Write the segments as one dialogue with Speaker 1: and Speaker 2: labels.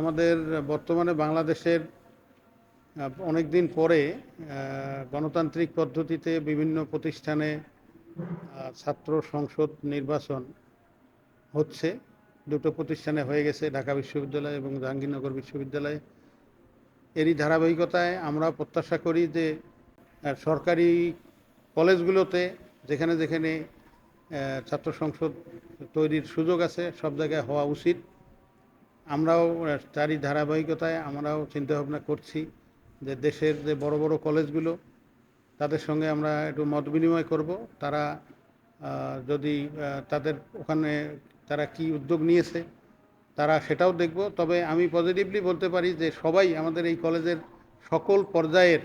Speaker 1: আমাদের বর্তমানে বাংলাদেশের অনেক দিন পরে গণতান্ত্রিক পদ্ধতিতে বিভিন্ন প্রতিষ্ঠানে ছাত্র সংসদ নির্বাচন হচ্ছে। দুটো প্রতিষ্ঠানে হয়ে গেছে, ঢাকা বিশ্ববিদ্যালয় এবং জাহাঙ্গীরনগর বিশ্ববিদ্যালয়। এরই ধারাবাহিকতায় আমরা প্রত্যাশা করি যে সরকারি কলেজগুলোতে যেখানে যেখানে ছাত্র সংসদ তৈরির সুযোগ আছে, সব জায়গায় হওয়া উচিত। আমরাও তারই ধারাবাহিকতায় আমরাও চিন্তাভাবনা করছি যে দেশের যে বড় বড় কলেজগুলো, তাদের সঙ্গে আমরা একটু মত বিনিময় করব। তারা যদি তাদের ওখানে তারা কি উদ্যোগ নিয়েছে, তারা সেটাও দেখব। তবে আমি পজিটিভলি বলতে পারি যে সবাই আমাদের এই কলেজের সকল পর্যায়ের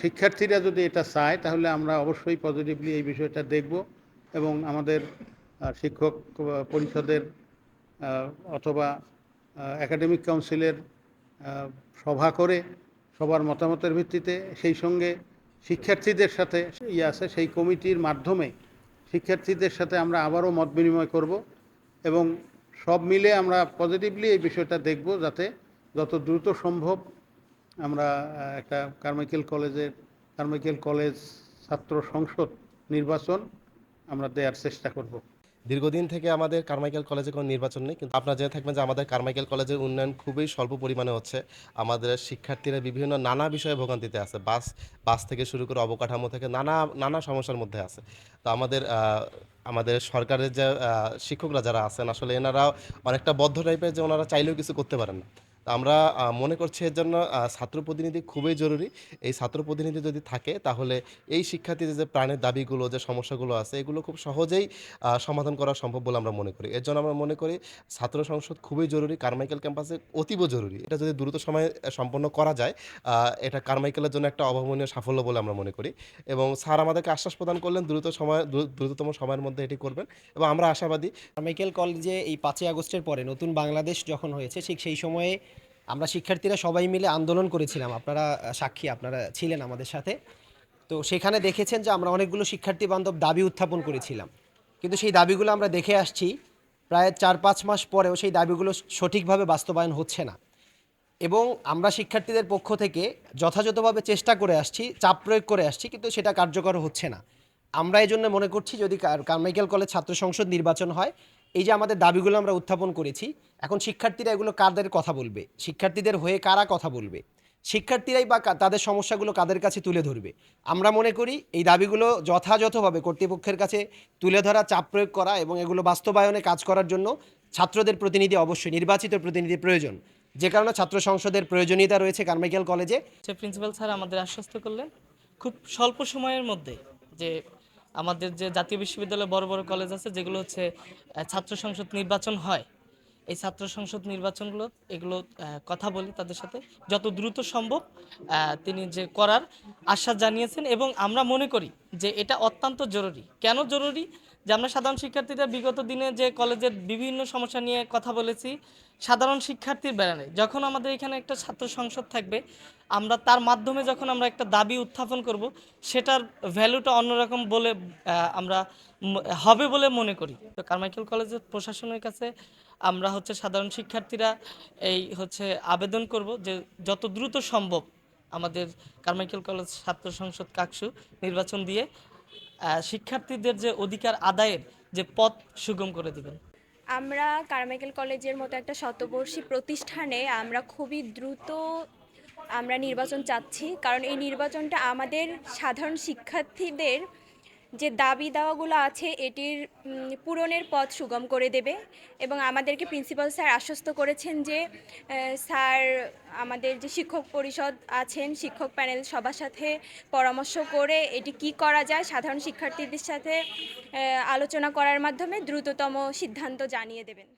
Speaker 1: শিক্ষার্থীরা যদি এটা চায়, তাহলে আমরা অবশ্যই পজিটিভলি এই বিষয়টা দেখব এবং আমাদের শিক্ষক পরিষদের অথবা একাডেমিক কাউন্সিলের সভা করে সবার মতামতের ভিত্তিতে সেই সঙ্গে শিক্ষার্থীদের সাথে ইয়ে আছে, সেই কমিটির মাধ্যমে শিক্ষার্থীদের সাথে আমরা আবারও মত বিনিময় করব এবং সব মিলে আমরা পজিটিভলি এই বিষয়টা দেখব যাতে যত দ্রুত সম্ভব আমরা একটা কারমাইকেল কলেজের, কারমাইকেল কলেজ ছাত্র সংসদ নির্বাচন আমরা দেওয়ার চেষ্টা করব।
Speaker 2: দীর্ঘদিন থেকে আমাদের কারমাইকেল কলেজে কোনো নির্বাচন নেই, কিন্তু আপনারা জেনে থাকবেন যে আমাদের কারমাইকেল কলেজের উন্নয়ন খুবই স্বল্প পরিমাণে হচ্ছে। আমাদের শিক্ষার্থীরা বিভিন্ন নানা বিষয়ে ভোগান্তিতে আছে, বাস বাস থেকে শুরু করে অবকাঠামো থেকে নানা নানা সমস্যার মধ্যে আছে। তো আমাদের আমাদের সরকারের যে শিক্ষকরা যারা আছেন, আসলে এনারা অনেকটা বদ্ধ টাইপের যে ওনারা চাইলেও কিছু করতে পারেন না। আমরা মনে করছি এর জন্য ছাত্র প্রতিনিধি খুবই জরুরি। এই ছাত্র প্রতিনিধি যদি থাকে, তাহলে এই শিক্ষার্থীদের যে প্রাণের দাবিগুলো, যে সমস্যাগুলো আছে, এগুলো খুব সহজেই সমাধান করা সম্ভব বলে আমরা মনে করি। এর জন্য আমরা মনে করি, ছাত্র সংসদ খুবই জরুরি, কারমাইকেল ক্যাম্পাসে অতীব জরুরি। এটা যদি দ্রুত সময়ে সম্পন্ন করা যায় এটা কারমাইকেলের জন্য একটা অভাবনীয় সাফল্য বলে আমরা মনে করি। এবং স্যার আমাদেরকে আশ্বাস প্রদান করলেন, দ্রুত সময় দ্রুততম সময়ের মধ্যে এটি করবেন। এবং আমরা আশাবাদী
Speaker 3: মাইকেল কলেজে এই পাঁচই আগস্টের পরে নতুন বাংলাদেশ যখন হয়েছে, ঠিক সেই সময়ে আমরা শিক্ষার্থীরা সবাই মিলে আন্দোলন করেছিলাম। আপনারা সাক্ষী, আপনারা ছিলেন আমাদের সাথে। তো সেখানে দেখেছেন যে আমরা অনেকগুলো শিক্ষার্থী বান্ধব দাবি উত্থাপন করেছিলাম। কিন্তু সেই দাবিগুলো আমরা দেখে আসছি, প্রায় চার পাঁচ মাস পরেও সেই দাবিগুলো সঠিকভাবে বাস্তবায়ন হচ্ছে না। এবং আমরা শিক্ষার্থীদের পক্ষ থেকে যথাযথভাবে চেষ্টা করে আসছি, চাপ প্রয়োগ করে আসছি, কিন্তু সেটা কার্যকর হচ্ছে না। আমরা এই জন্য মনে করছি যদি কার- কারমাইকেল কলেজ ছাত্র সংসদ নির্বাচন হয় এই যে আমাদের দাবিগুলো আমরা উত্থাপন করেছি, এখন শিক্ষার্থীরা এগুলো কাদের কথা বলবে? শিক্ষার্থীদের হয়ে কারা কথা বলবে? শিক্ষার্থীরাই বা তাদের সমস্যাগুলো কাদের কাছে তুলে ধরবে? আমরা মনে করি এই দাবিগুলো যথাযথভাবে কর্তৃপক্ষের কাছে তুলে ধরা, চাপ প্রয়োগ করা এবং এগুলো বাস্তবায়নে কাজ করার জন্য ছাত্রদের প্রতিনিধি অবশ্যই, নির্বাচিত প্রতিনিধি প্রয়োজন। যে কারণে ছাত্র সংসদের প্রয়োজনীয়তা রয়েছে কারমাইকেল কলেজে।
Speaker 4: প্রিন্সিপাল স্যার আমাদের আশ্বস্ত করলেন, খুব স্বল্প সময়ের মধ্যে যে আমাদের যে জাতীয় বিশ্ববিদ্যালয়ে বড় বড় কলেজ আছে যেগুলো হচ্ছে ছাত্র সংসদ নির্বাচন হয়। এই ছাত্র সংসদ নির্বাচনগুলো, এগুলো কথা বলি তাদের সাথে। যত দ্রুত সম্ভব তিনি যে করার আশ্বাস জানিয়েছেন এবং আমরা মনে করি যে এটা অত্যন্ত জরুরি। কেন জরুরি? যে আমরা সাধারণ শিক্ষার্থীরা বিগত দিনে যে কলেজের বিভিন্ন সমস্যা নিয়ে কথা বলেছি, সাধারণ শিক্ষার্থীর বেড়ানে যখন আমাদের এখানে একটা ছাত্র সংসদ থাকবে, আমরা তার মাধ্যমে যখন আমরা একটা দাবি উত্থাপন করব, সেটার ভ্যালুটা অন্যরকম বলে আমরা হবে বলে মনে করি। তো কারমাইকেল কলেজের প্রশাসনের কাছে আমরা হচ্ছে সাধারণ শিক্ষার্থীরা এই হচ্ছে আবেদন করব যে যত দ্রুত সম্ভব আমাদের কারমাইকেল কলেজ ছাত্র সংসদ কাকসু নির্বাচন দিয়ে শিক্ষার্থীদের যে অধিকার আদায়ের যে পথ সুগম করে দিবেন।
Speaker 5: আমরা কারমাইকেল কলেজের মতো একটা শতবর্ষী প্রতিষ্ঠানে আমরা খুবই দ্রুত আমরা নির্বাচন চাচ্ছি। কারণ এই নির্বাচনটা আমাদের সাধারণ শিক্ষার্থীদের যে দাবি দাওয়াগুলো আছে, এটির পূরণের পথ সুগম করে দেবে এবং আমাদেরকে প্রিন্সিপাল স্যার আশ্বস্ত করেছেন যে স্যার আমাদের যে শিক্ষক পরিষদ আছেন, শিক্ষক প্যানেল সবার সাথে পরামর্শ করে এটি কি করা যায়, সাধারণ শিক্ষার্থীদের সাথে আলোচনা করার মাধ্যমে দ্রুততম সিদ্ধান্ত জানিয়ে দেবেন।